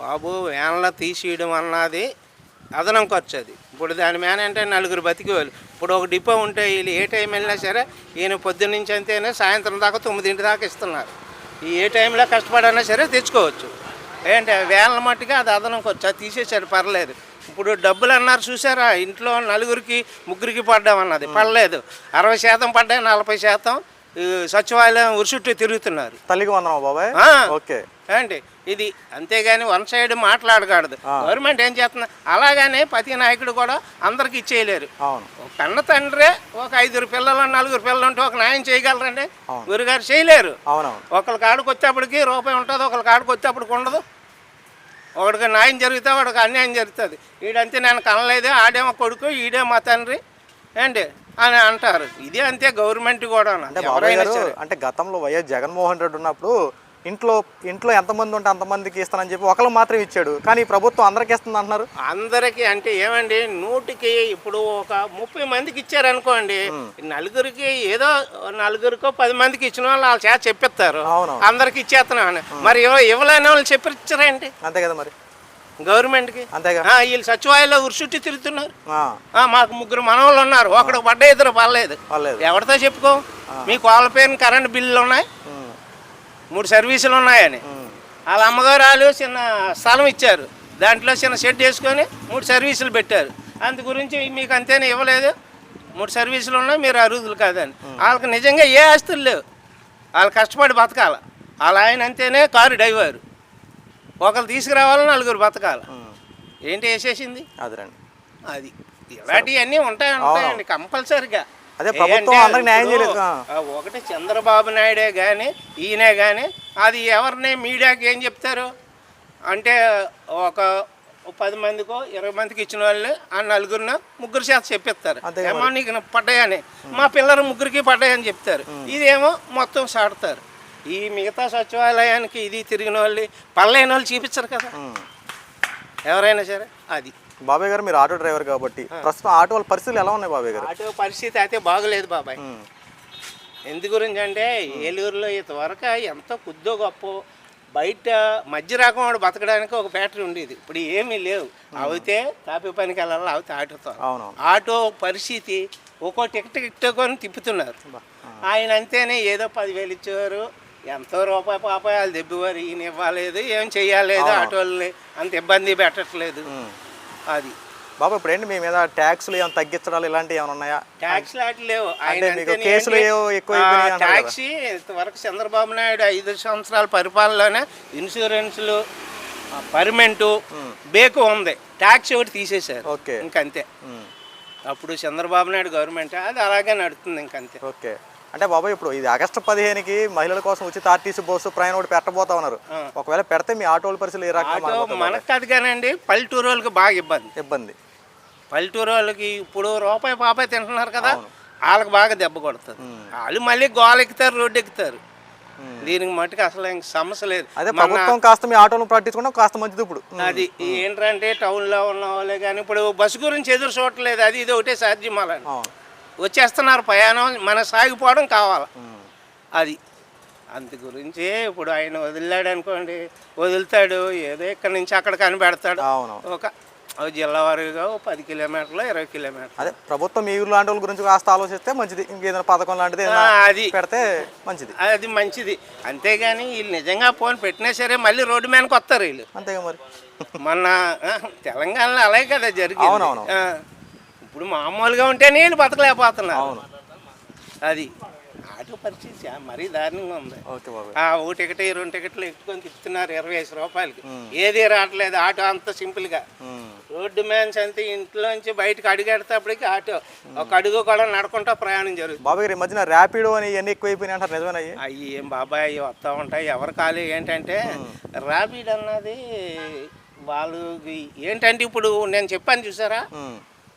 బాబు వ్యాన్లో తీసేయడం అన్నది అదనం ఖర్చు అది ఇప్పుడు దాని మీద అంటే నలుగురు బతికేవాళ్ళు. ఇప్పుడు ఒక డిపో ఉంటే వీళ్ళు ఏ టైం వెళ్ళినా సరే ఈయన పొద్దున్న నుంచి అంతేనే సాయంత్రం దాకా తొమ్మిదింటి దాకా ఇస్తున్నారు. ఈ ఏ టైంలో కష్టపడైనా సరే తెచ్చుకోవచ్చు. ఏంటి వ్యాన్ల మట్టుగా అది అదనం ఖర్చు అది తీసేసారు పర్లేదు. ఇప్పుడు డబ్బులు అన్నారు చూసారా ఇంట్లో నలుగురికి ముగ్గురికి పడ్డామన్నది. పడలేదు అరవై శాతం పడ్డాయి నలభై శాతం. సచివాలయం ఉరుసుట్టు తిరుగుతున్నారు. తల్లికి వందనం బాబాయ్. ఆ. ఓకే. ఏంటి? ఇది అంతేగాని వన్ సైడ్ మాట్లాడకూడదు. గవర్నమెంట్ ఏం చేస్తుంది? అలాగనే ప్రతి నాయకుడు కూడా అందరికి ఇచ్చేయలేరు. కన్న తండ్రే ఒక ఐదుగురు పిల్లలు నలుగురు పిల్లలు ఉంటే ఒక న్యాయం చేయగలరండి. గురుగారు చేయలేరు. ఒకళ్ళ కాడికి వచ్చేప్పటికి రూపాయి ఉంటుంది ఒకళ్ళ కాడికి వచ్చేప్పటికి ఉండదు. ఒకడికి న్యాయం జరిగితే వాడికి అన్యాయం జరుగుతుంది. వీడంతే నేను కనలేదు ఆడేమో కొడుకు ఈడే మా తండ్రి. ఏంటి? అని అంటారు. ఇదే అంతే గవర్నమెంట్ కూడా అంటే బాబాయ్ ఎవరైనా గారు సరే. అంటే గతంలో వైఎస్ జగన్మోహన్ రెడ్డి ఉన్నప్పుడు ఇంట్లో ఇంట్లో ఎంతమంది ఉంటే అంతమందికి ఇస్తానని చెప్పి ఒకళ్ళు మాత్రం ఇచ్చాడు. కానీ ఈ ప్రభుత్వం అందరికి ఇస్తుంది అంటున్నారు. అందరికి అంటే ఏమండి నూటికి ఇప్పుడు ఒక ముప్పై మందికి ఇచ్చారనుకోండి నలుగురికి ఏదో నలుగురికో పది మందికి ఇచ్చిన వాళ్ళు వాళ్ళ చేత చెప్పిస్తారు. అవును. అందరికి ఇచ్చేస్తున్నాను మరి ఇవ్వ- ఇవ్వలేని వాళ్ళు చెప్పిచ్చారేంటి అంతే కదా మరి. గవర్నమెంట్కి. అంతేగా? వీళ్ళు సచివాలయంలో ఉరుసుట్టి తిరుగుతున్నారు. మాకు ముగ్గురు మనవాళ్ళు ఉన్నారు. ఒకడు పడ్డ ఇద్దరు పర్లేదు. ఎవరితో చెప్పుకో? మీకు వాళ్ళ పేరున కరెంట్ బిల్లులు ఉన్నాయి. మూడు సర్వీసులు ఉన్నాయని. వాళ్ళ అమ్మగారు వాళ్ళు చిన్న స్థలం ఇచ్చారు. దాంట్లో చిన్న షెడ్ వేసుకొని మూడు సర్వీసులు పెట్టారు. అందు గురించి మీకు అంతేనే ఇవ్వలేదు? మూడు సర్వీసులు ఉన్నాయి మీరు అరుదులు కాదని. వాళ్ళకి నిజంగా ఏ ఆస్తులు లేవు. వాళ్ళు కష్టపడి బతకాల. వాళ్ళ ఆయన అంతేనే కారు డ్రైవర్. ఒకరు తీసుకురావాలి నలుగురు బతకాల. ఏంటి వేసేసింది? అది. ఇలాంటివన్నీ ఉంటాయి ఉంటాయండి కంపల్సరిగా. అదే ప్రభుత్వం న్యాయం చేయలేదు. ఒకటి చంద్రబాబు నాయుడే కానీ ఈయనే కానీ అది ఎవరిని మీడియాకి ఏం చెప్తారు? అంటే ఒక పది మందికో ఇరవై మందికి ఇచ్చిన వాళ్ళు ఆ నలుగురిన ముగ్గురు చేత చెప్పిస్తారు. ఏమో నీకు పడ్డాయని. మా పిల్లలు ముగ్గురికి పడ్డాయని చెప్తారు. ఇదేమో మొత్తం సాడతారు ఈ మిగతా సచివాలయానికి ఇది తిరిగిన వాళ్ళు పల్లెని వాళ్ళు చూపించరు కదా. ఎవరైనా సరే అది. బాబాయ్ గారు మీరు ఆటో డ్రైవర్ కాబట్టి ప్రస్తుతం ఆటో వాళ్ళ పరిస్థితులు ఎలా ఉన్నాయి బాబాయ్ గారు? ఆటో పరిస్థితి అయితే బాగలేదు బాబాయ్. ఎందు గురించి అంటే ఏలూరులో ఇంతవరకు ఎంతో కొద్దో గొప్ప బయట మధ్య రకం వాడు బతకడానికి ఒక ఫ్యాక్టరీ ఉండేది. ఇప్పుడు ఏమీ లేవు. అవుతే తాపి పనికి వెళ్ళాలి అవుతే ఆటోతో. ఆటో పరిస్థితి ఒక్కో టికెట్ టికెట్టుకొని తిప్పుతున్నారు. ఆయన అంతేనే ఏదో పదివేలు ఇచ్చేవారు ఎంతో రూపాయి పాపాయి వాళ్ళు దెబ్బేవారు ఈయన ఇవ్వలేదు ఏం చెయ్యలేదు ఆటోల్ని అంత ఇబ్బంది పెట్టట్లేదు. అది. బాబాయ్ ఇప్పుడు ఏంటి మీ మీద ట్యాక్స్లు ఏమైనా తగ్గించడాలు ఇలాంటివి ఏమైనా ఉన్నాయా? ట్యాక్స్ లాంటి లేవు. ఆయన కేసులు కదా. ట్యాక్సీ ఇంతవరకు చంద్రబాబు నాయుడు ఐదు సంవత్సరాల పరిపాలనలోనే ఇన్సూరెన్స్లు పర్మెంటు బేకు ఉంది. ట్యాక్స్ ఒకటి తీసేశారు. ఓకే. ఇంకంతే. అప్పుడు చంద్రబాబు నాయుడు గవర్నమెంట్ అది అలాగే నడుస్తుంది ఇంకంతే. ఓకే. అంటే బాబాయ్ ఇప్పుడు ఇది ఆగస్టు పదిహేనుకి మహిళల కోసం ఉచిత ఆర్టీసీ బస్సు ప్రయాణం ఒకటి పెట్టబోతా ఉన్నారు. ఒకవేళ పెడితే మీ ఆటోల పరిస్థితులు ఏ రకంగా మనకు కాదు కానండి పల్లెటూరు వాళ్ళకి బాగా ఇబ్బంది. ఇబ్బంది. పల్లెటూరు వాళ్ళకి ఇప్పుడు రూపాయి పాపాయి తింటున్నారు కదా వాళ్ళకి బాగా దెబ్బ కొడుతుంది. వాళ్ళు మళ్ళీ గోల ఎక్కుతారు రోడ్డు ఎక్కుతారు. దీనికి మట్టుకు అసలు ఇంక సమస్య లేదు. అదే ప్రభుత్వం కాస్త మీ ఆటోలను పట్టించుకోవడం కాస్త మంచిది ఇప్పుడు. అది ఏంటంటే టౌన్లో ఉన్న వాళ్ళే కానీ ఇప్పుడు బస్సు గురించి ఎదురు చూడట్లేదు అది ఇది ఒకటే సాధ్యం అలా వచ్చేస్తున్నారు ప్రయాణం మన సాగిపోవడం కావాలి. అది. అందు గురించి ఇప్పుడు ఆయన వదిలాడు అనుకోండి వదులుతాడు ఏదో ఇక్కడ నుంచి అక్కడ కనిపెడతాడు. అవును ఒక జిల్లా వారీగా పది కిలోమీటర్లు ఇరవై కిలోమీటర్లు. అదే ప్రభుత్వం ఊరు లాంటి వాళ్ళ గురించి కాస్త ఆలోచిస్తే మంచిది. ఇంకేదైనా పథకం లాంటిది అది. పెడితే మంచిది. అది మంచిది. అంతేగాని వీళ్ళు నిజంగా ఫోన్ పెట్టినా సరే మళ్ళీ రోడ్డు మీదకి వస్తారు వీళ్ళు. అంతేగా మరి. మొన్న ఆ, తెలంగాణలో అలాగే కదా జరిగింది. అవునవును. ఇప్పుడు మామూలుగా ఉంటేనే వీళ్ళు బతకలేకపోతున్నారు అవును. అది. ఆటో పరిస్థితి మరీ దారుణంగా ఉంది. ఆ, ఓ టికెట్ ఈ రెండు టికెట్లు ఎక్కుకొని తిప్పుతున్నారు ఇరవై ఐదు రూపాయలకి. ఏది రావట్లేదు ఆటో అంత సింపుల్గా. రోడ్డు మ్యాన్స్ అంతే ఇంట్లోంచి బయటకు అడుగెడేటప్పటికి ఆటో. ఒక అడుగు కూడా నడుకుంటా ప్రయాణం జరుగుతుంది. బాబాయ్ గారు మధ్యన ర్యాపిడో అని ఇవన్నీ ఎక్కువైపోయినాయి అంటారు నిజమేనా అయ్యి? అవి ఏం బాబాయ్ అవి వస్తూ ఉంటాయి. ఎవరు ఖాళీ ఏంటంటే రాబిడ్ అన్నది వాళ్ళు ఏంటంటే ఇప్పుడు నేను చెప్పాను చూసారా?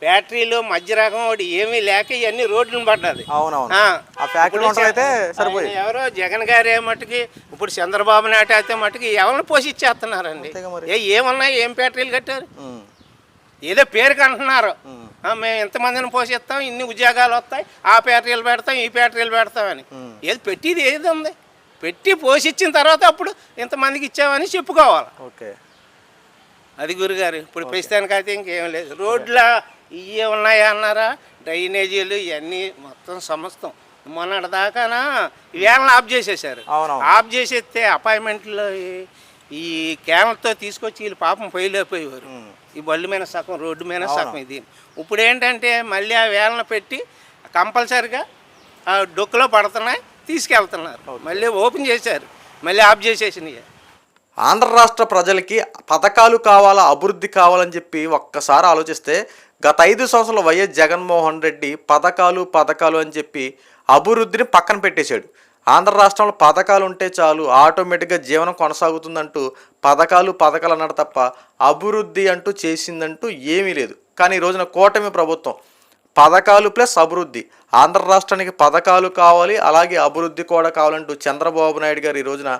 బ్యాటరీలు మధ్య రకం ఒకటి ఏమీ లేక ఇవన్నీ రోడ్లను పడ్డది. అవునవును. ఆ, ఫ్యాక్టరీ అయితే సరిపోయి. ఎవరో జగన్ గారు మట్టుకి ఇప్పుడు చంద్రబాబు నాయుడు అయితే మట్టుకి ఎవరిని మరి. ఏ ఏమున్నాయి ఏం ఫ్యాక్టరీలు కట్టారు? ఏదో పేరుకి అంటున్నారు. మేము ఎంతమందిని పోషిస్తాం ఇన్ని ఉద్యోగాలు వస్తాయి ఆ ఫ్యాక్టరీలు పెడతాం ఈ ఫ్యాక్టరీలు పెడతామని. ఏది పెట్టిది ఏది ఉంది? పెట్టి పోషించిన తర్వాత అప్పుడు ఇంతమందికి ఇచ్చామని చెప్పుకోవాలి. ఓకే. అది గురుగారు ఇప్పుడు ప్రస్తుతానికి అయితే ఇంకేం లేదు. రోడ్ల ఇవే ఉన్నాయా అన్నారా? డ్రైనేజీలు ఇవన్నీ మొత్తం సమస్తం. మొన్నటి దాకానా వేళను ఆఫ్ చేసేసారు. ఆఫ్ చేసేస్తే అపాయింట్మెంట్లో ఈ- క్యాన్లతో తీసుకొచ్చి వీళ్ళు పాపం పోయిలేకపోయేవారు ఈ బళ్ళు మీద సగం రోడ్డు మీద సగం ఇది. ఇప్పుడు ఏంటంటే మళ్ళీ ఆ వేళను పెట్టి కంపల్సరిగా ఆ డొక్కులో పడుతున్నాయి తీసుకెళ్తున్నారు. మళ్ళీ ఓపెన్ చేశారు. మళ్ళీ ఆఫ్ చేసేసినాయి. ఆంధ్ర రాష్ట్ర ప్రజలకి పథకాలు కావాలా అభివృద్ధి కావాలని చెప్పి ఒక్కసారి ఆలోచిస్తే గత ఐదు సంవత్సరాల వైఎస్ జగన్మోహన్ రెడ్డి పథకాలు పథకాలు అని చెప్పి అభివృద్ధిని పక్కన పెట్టేశాడు. ఆంధ్ర రాష్ట్రంలో పథకాలు ఉంటే చాలు ఆటోమేటిక్గా జీవనం కొనసాగుతుందంటూ పథకాలు పథకాలు అన్నాడు తప్ప అభివృద్ధి అంటూ చేసిందంటూ ఏమీ లేదు. కానీ ఈ రోజున కూటమి ప్రభుత్వం పథకాలు ప్లస్ అభివృద్ధి ఆంధ్ర రాష్ట్రానికి పథకాలు కావాలి అలాగే అభివృద్ధి కూడా కావాలంటూ చంద్రబాబు నాయుడు గారు ఈ రోజున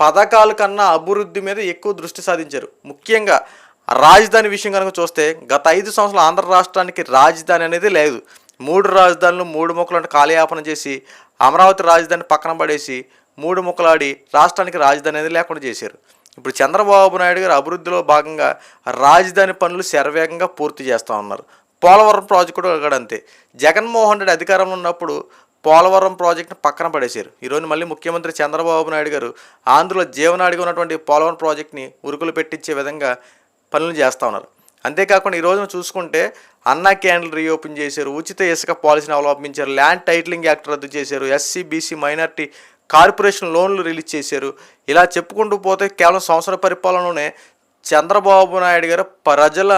పథకాల కన్నా అభివృద్ధి మీద ఎక్కువ దృష్టి సాధించారు. ముఖ్యంగా రాజధాని విషయం కనుక చూస్తే గత ఐదు సంవత్సరాలు ఆంధ్ర రాష్ట్రానికి రాజధాని అనేది లేదు. మూడు రాజధానులు మూడు మొక్కలను కాలయాపన చేసి అమరావతి రాజధాని పక్కన పడేసి మూడు ముక్కలాడి రాష్ట్రానికి రాజధాని అనేది లేకుండా చేశారు. ఇప్పుడు చంద్రబాబు నాయుడు గారు అభివృద్ధిలో భాగంగా రాజధాని పనులు శరవేగంగా పూర్తి చేస్తూ ఉన్నారు. పోలవరం ప్రాజెక్టు కూడా అంతే. జగన్మోహన్ రెడ్డి అధికారంలో ఉన్నప్పుడు పోలవరం ప్రాజెక్టును పక్కన పడేశారు. ఈరోజు మళ్ళీ ముఖ్యమంత్రి చంద్రబాబు నాయుడు గారు ఆంధ్రలో జీవనాడిగా ఉన్నటువంటి పోలవరం ప్రాజెక్ట్ని ఉరుకులు పెట్టించే విధంగా పనులు చేస్తూ ఉన్నారు. అంతేకాకుండా ఈ రోజున చూసుకుంటే అన్నా క్యాండిల్ రీఓపెన్ చేశారు ఉచిత ఇసుక పాలసీని అవలంబించారు ల్యాండ్ టైటిలింగ్ యాక్ట్ రద్దు చేశారు ఎస్సీ బీసీ మైనార్టీ కార్పొరేషన్ లోన్లు రిలీజ్ చేశారు. ఇలా చెప్పుకుంటూ పోతే కేవలం సంవత్సర పరిపాలనలోనే చంద్రబాబు నాయుడు గారు ప్రజల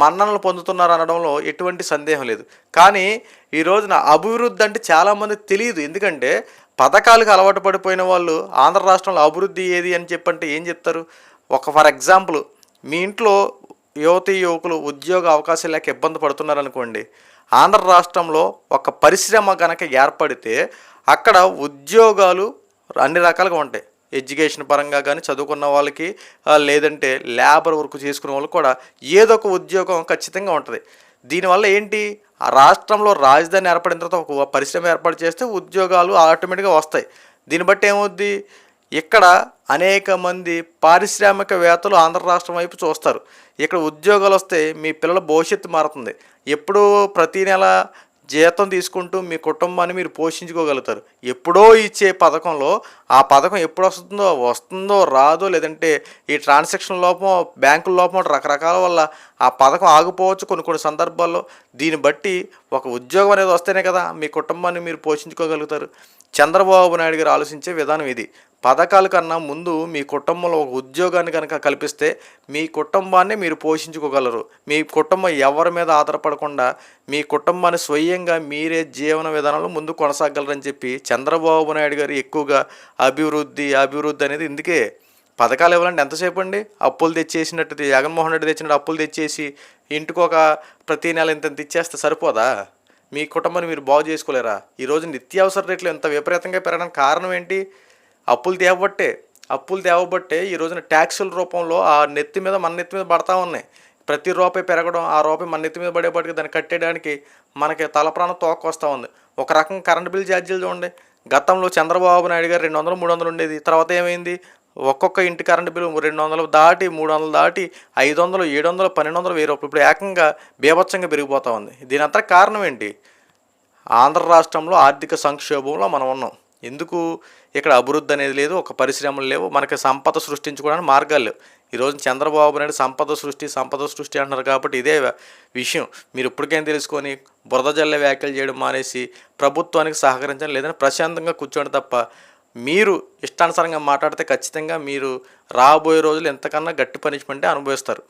మన్ననలు పొందుతున్నారు అనడంలో ఎటువంటి సందేహం లేదు. కానీ ఈ రోజున అభివృద్ధి అంటే చాలామంది తెలియదు. ఎందుకంటే పథకాలకు అలవాటు పడిపోయిన వాళ్ళు ఆంధ్ర రాష్ట్రంలో అభివృద్ధి ఏది అని చెప్పంటే ఏం చెప్తారు? ఒక ఫర్ ఎగ్జాంపుల్ మీ ఇంట్లో యువతీ యువకులు ఉద్యోగ అవకాశాలు లేక ఇబ్బంది పడుతున్నారు అనుకోండి ఆంధ్ర రాష్ట్రంలో ఒక పరిశ్రమ కనుక ఏర్పడితే అక్కడ ఉద్యోగాలు అన్ని రకాలుగా ఉంటాయి. ఎడ్యుకేషన్ పరంగా కానీ చదువుకున్న వాళ్ళకి లేదంటే లేబర్ వర్క్ చేసుకునే వాళ్ళకి కూడా ఏదో ఒక ఉద్యోగం ఖచ్చితంగా ఉంటుంది. దీనివల్ల ఏంటి? ఆ రాష్ట్రంలో రాజధాని ఏర్పడిన తర్వాత ఒక పరిశ్రమ ఏర్పాటు చేస్తే ఉద్యోగాలు ఆటోమేటిక్గా వస్తాయి. దీన్ని బట్టి ఏమవుద్ది? ఇక్కడ అనేక మంది పారిశ్రామికవేత్తలు ఆంధ్ర రాష్ట్రం వైపు చూస్తారు. ఇక్కడ ఉద్యోగాలు వస్తే మీ పిల్లల భవిష్యత్తు మారుతుంది. ఎప్పుడూ ప్రతి నెల జీతం తీసుకుంటూ మీ కుటుంబాన్ని మీరు పోషించుకోగలుగుతారు. ఎప్పుడో ఇచ్చే పథకంలో ఆ పథకం ఎప్పుడు వస్తుందో వస్తుందో రాదో లేదంటే ఈ ట్రాన్సాక్షన్ లోపం బ్యాంకుల లోపం రకరకాల వల్ల ఆ పథకం ఆగిపోవచ్చు కొన్ని కొన్ని సందర్భాల్లో. దీన్ని బట్టి ఒక ఉద్యోగం అనేది వస్తేనే కదా మీ కుటుంబాన్ని మీరు పోషించుకోగలుగుతారు. చంద్రబాబు నాయుడు గారు ఆలోచించే విధానం ఇది. పథకాల కన్నా ముందు మీ కుటుంబంలో ఒక ఉద్యోగాన్ని కనుక కల్పిస్తే మీ కుటుంబాన్ని మీరు పోషించుకోగలరు. మీ కుటుంబం ఎవరి మీద ఆధారపడకుండా మీ కుటుంబాన్ని స్వయంగా మీరే జీవన విధానంలో ముందు కొనసాగలరని చెప్పి చంద్రబాబు నాయుడు గారు ఎక్కువగా అభివృద్ధి అభివృద్ధి అనేది ఇందుకే. పథకాలు ఇవ్వాలంటే ఎంతసేపు అండి? అప్పులు తెచ్చేసినట్టు జగన్మోహన్ రెడ్డి తెచ్చినట్టు అప్పులు తెచ్చేసి ఇంటికి ఒక ప్రతి నెల ఇంత ఇంత ఇచ్చేస్తే సరిపోదా? మీ కుటుంబాన్ని మీరు బాగు చేసుకోలేరా? ఈరోజు నిత్యావసర రేట్లు ఎంత విపరీతంగా పెరగడానికి కారణం ఏంటి? అప్పులు తేవబట్టే అప్పులు తేవబట్టే ఈ రోజున ట్యాక్సుల రూపంలో ఆ నెత్తి మీద మన నెత్తి మీద పడతా ఉన్నాయి. ప్రతి రూపాయి పెరగడం ఆ రూపాయి మన నెత్తి మీద పడేపాటికి దాన్ని కట్టేయడానికి మనకి తలప్రాణం తోకొస్తూ ఉంది. ఒక రకం కరెంట్ బిల్ ఛార్జీలు చూడండి. గతంలో చంద్రబాబు నాయుడు గారు రెండు వందలు మూడు వందలు ఉండేది. తర్వాత ఏమైంది? ఒక్కొక్క ఇంటి కరెంట్ బిల్లు రెండు వందలు దాటి మూడు వందలు దాటి ఐదు వందలు ఏడు వందలు పన్నెండు వందలు వెయ్యి రూపాయలు. ఇప్పుడు ఏకంగా బీభత్సంగా పెరిగిపోతూ ఉంది. దీని అంతా కారణం ఏంటి? ఆంధ్ర రాష్ట్రంలో ఆర్థిక సంక్షోభంలో మనం ఉన్నాం. ఎందుకు ఇక్కడ అభివృద్ధి అనేది లేదు? ఒక పరిశ్రమలు లేవు. మనకి సంపద సృష్టించుకోవడానికి మార్గాలు లేవు. ఈరోజు చంద్రబాబు నాయుడు సంపద సృష్టి సంపద సృష్టి అంటున్నారు కాబట్టి ఇదే విషయం. మీరు ఇప్పటికేం తెలుసుకొని బురద జల్లె వ్యాఖ్యలు చేయడం మానేసి ప్రభుత్వానికి సహకరించడం లేదని ప్రశాంతంగా కూర్చోండి తప్ప మీరు ఇష్టానుసారంగా మాట్లాడితే ఖచ్చితంగా మీరు రాబోయే రోజులు ఎంతకన్నా గట్టి పనిష్మెంటే అనుభవిస్తారు.